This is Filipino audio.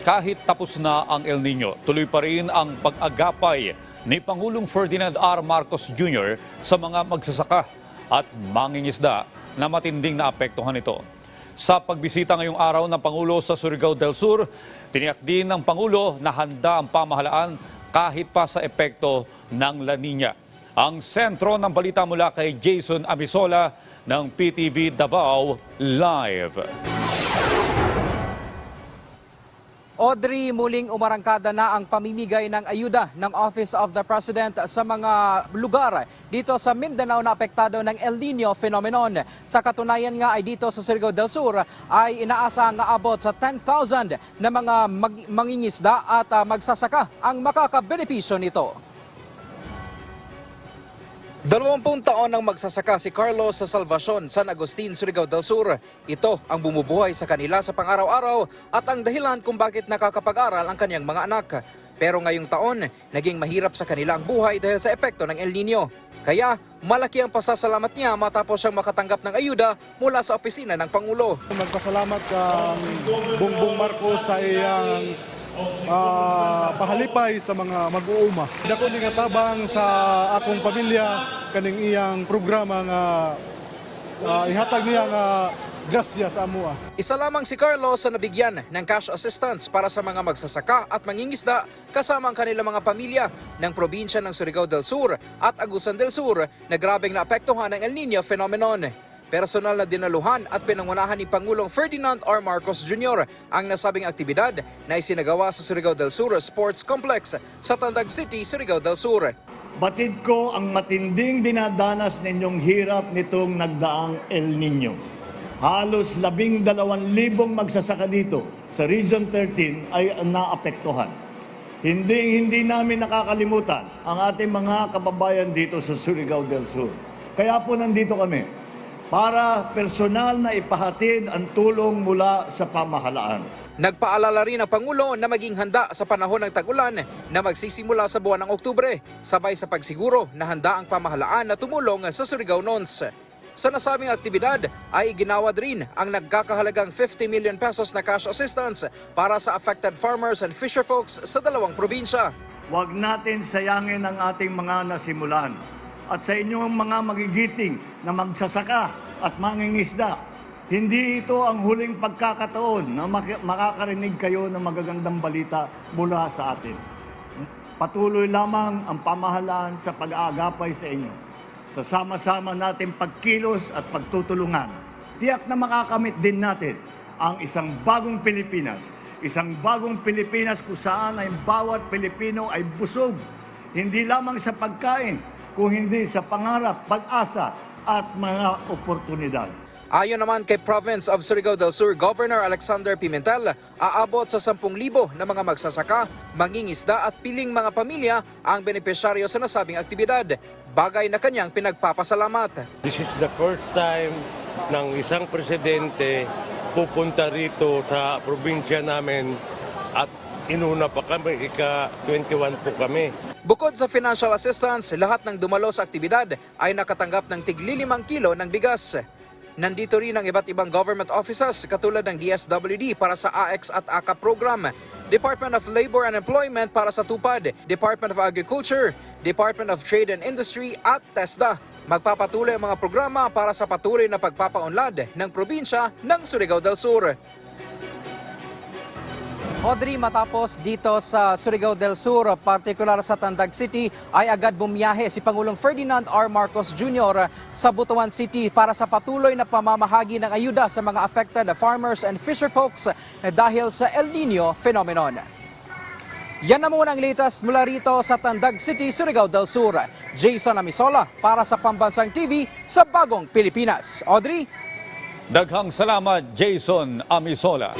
Kahit tapos na ang El Nino, tuloy pa rin ang pag-agapay ni Pangulong Ferdinand R. Marcos Jr. sa mga magsasaka at mangingisda na matinding naapektuhan ito. Sa pagbisita ngayong araw ng Pangulo sa Surigao del Sur, tiniyak din ng Pangulo na handa ang pamahalaan kahit pa sa epekto ng La Nina. Ang sentro ng balita mula kay Jason Amisola ng PTV Davao Live. Audrey, muling umarangkada na ang pamimigay ng ayuda ng Office of the President sa mga lugar dito sa Mindanao na apektado ng El Nino phenomenon. Sa katunayan nga ay dito sa Surigao del Sur ay inaasa nga abot sa 10,000 na mga mangingisda at ah, magsasaka ang makakabenepisyo nito. Dalawampung taon ang magsasaka si Carlos sa Salvacion, San Agustin, Surigao del Sur. Ito ang bumubuhay sa kanila sa pang-araw-araw at ang dahilan kung bakit nakakapag-aral ang kanyang mga anak. Pero ngayong taon, naging mahirap sa kanila ang buhay dahil sa epekto ng El Nino. Kaya malaki ang pasasalamat niya matapos siyang makatanggap ng ayuda mula sa opisina ng Pangulo. Magpasalamat kang Bongbong Marcos sa iyang ah, pahalipay sa mga mag-uuma. Dako ni nga tabang sa akong pamilya kaning iyang programa nga ah, ihatag niya nga grasya sa amoa. Isa lamang si Carlos sa nabigyan ng cash assistance para sa mga magsasaka at mangingisda kasama ang kanilang mga pamilya ng probinsya ng Surigao del Sur at Agusan del Sur na grabeng naapektuhan ng El Nino phenomenon. Personal na dinaluhan at pinangunahan ni Pangulong Ferdinand R. Marcos Jr. ang nasabing aktibidad na isinagawa sa Surigao del Sur Sports Complex sa Tandag City, Surigao del Sur. Batid ko ang matinding dinadanas ninyong hirap nitong nagdaang El Nino. Halos labing dalawan libong magsasaka dito sa Region 13 ay naapektuhan. Hindi hindi namin nakakalimutan ang ating mga kababayan dito sa Surigao del Sur. Kaya po nandito kami para personal na ipahatid ang tulong mula sa pamahalaan. Nagpaalala rin ang Pangulo na maging handa sa panahon ng tag-ulan na magsisimula sa buwan ng Oktubre, sabay sa pagsiguro na handa ang pamahalaan na tumulong sa Surigao Nons. Sa nasabing aktibidad ay ginawad rin ang nagkakahalagang 50 million pesos na cash assistance para sa affected farmers and fisher folks sa dalawang probinsya. Huwag natin sayangin ang ating mga nasimulan. At sa inyong mga magigiting na magsasaka at mangingisda, hindi ito ang huling pagkakataon na mak- makakarinig kayo ng magagandang balita mula sa atin. Patuloy lamang ang pamahalaan sa pag-aagapay sa inyo. Sa sama-sama natin pagkilos at pagtutulungan, tiyak na makakamit din natin ang isang bagong Pilipinas. Isang bagong Pilipinas kung saan ay bawat Pilipino ay busog. Hindi lamang sa pagkain, kung hindi sa pangarap, pag-asa at mga oportunidad. Ayon naman kay Province of Surigao del Sur Governor Alexander Pimentel, aabot sa 10,000 na mga magsasaka, mangingisda at piling mga pamilya ang benepisyaryo sa nasabing aktibidad, bagay na kanyang pinagpapasalamat. This is the first time ng isang presidente pupunta rito sa probinsya namin at inuna pa kami, ika-21 po kami. Bukod sa financial assistance, lahat ng dumalo sa aktibidad ay nakatanggap ng tigli limang kilo ng bigas. Nandito rin ang iba't ibang government offices katulad ng DSWD para sa AX at AKA program, Department of Labor and Employment para sa TUPAD, Department of Agriculture, Department of Trade and Industry at TESDA. Magpapatuloy ang mga programa para sa patuloy na pagpapaunlad ng probinsya ng Surigao del Sur. Audrey, matapos dito sa Surigao del Sur, partikular sa Tandag City, ay agad bumiyahe si Pangulong Ferdinand R. Marcos Jr. sa Butuan City para sa patuloy na pamamahagi ng ayuda sa mga affected farmers and fisher folks dahil sa El Nino phenomenon. Yan na muna ang latest mula rito sa Tandag City, Surigao del Sur. Jason Amisola para sa Pambansang TV sa Bagong Pilipinas. Audrey? Daghang salamat Jason Amisola.